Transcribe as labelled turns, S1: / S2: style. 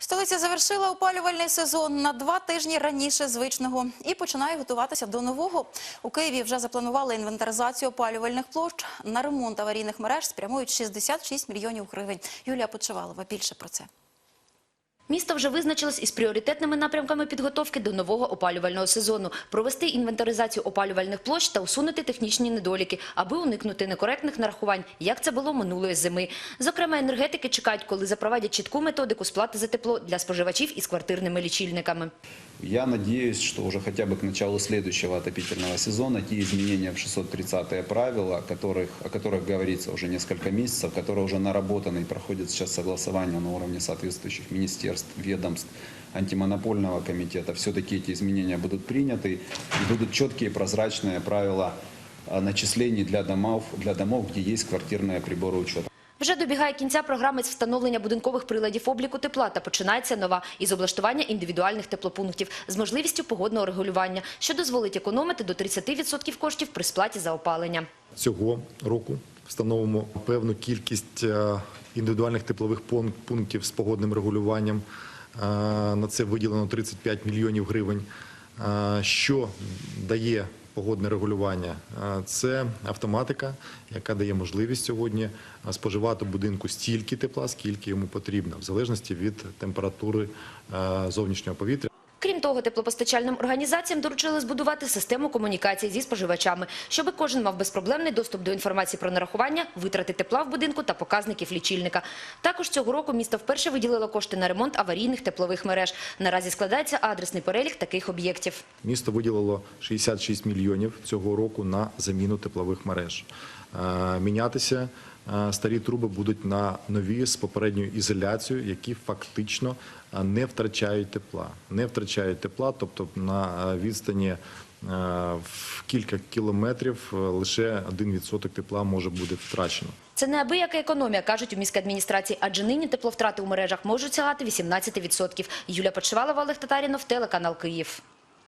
S1: Столиця завершила опалювальний сезон на два тижні раніше звичного і починає готуватися до нового. У Києві вже запланували інвентаризацію опалювальних площ. На ремонт аварійних мереж спрямують 66 мільйонів гривень. Юлія Почевалова. Більше про це.
S2: Місто вже визначилось із пріоритетними напрямками підготовки до нового опалювального сезону, провести інвентаризацію опалювальних площ та усунути технічні недоліки, аби уникнути некоректних нарахувань, як це було минулої зими. Зокрема, енергетики чекають, коли запровадять чітку методику сплати за тепло для споживачів із квартирними лічильниками.
S3: Я надеюсь, что уже хотя бы к началу следующего отопительного сезона те изменения в 630-е правила, о которых, о которых говорится уже несколько месяцев, которые уже наработаны и проходят сейчас согласование на уровне соответствующих министерств, ведомств, антимонопольного комитета, все-таки эти изменения будут приняты и будут четкие прозрачные правила а, начислений для домов, для домов, где есть квартирные приборы учета.
S2: Вже добігає кінця програми з встановлення будинкових приладів обліку тепла та починається нова із облаштування індивідуальних теплопунктів з можливістю погодного регулювання, що дозволить економити до 30% коштів при сплаті за опалення.
S4: цього року встановимо певну кількість е, індивідуальних теплових пунктів з погодним регулюванням. Е, На це виділено 35 мільйонів гривень. Е, Що дає погодне регулювання? Це автоматика, яка дає можливість сьогодні споживати будинку стільки тепла, скільки йому потрібно, в залежності від температури зовнішнього повітря.
S2: Крім того, теплопостачальним організаціям доручили збудувати систему комунікації зі споживачами, щоб кожен мав безпроблемний доступ до інформації про нарахування, витрати тепла в будинку та показників лічильника. Також цього року місто вперше виділило кошти на ремонт аварійних теплових мереж. Наразі складається адресний перелік таких об'єктів.
S4: Місто виділило 66 мільйонів цього року на заміну теплових мереж. Е, Мінятися е, старі труби будуть на нові з попередньою ізоляцією, які фактично е, не втрачають тепла. Не втрачають тепла, тобто на е, відстані е, в кілька кілометрів е, лише 1% тепла може бути втрачено.
S2: Це неабияка економія, кажуть у міській адміністрації, адже нині тепловтрати у мережах можуть сягати 18%. Юлія Почивалова, Олег Татарінов, телеканал Київ.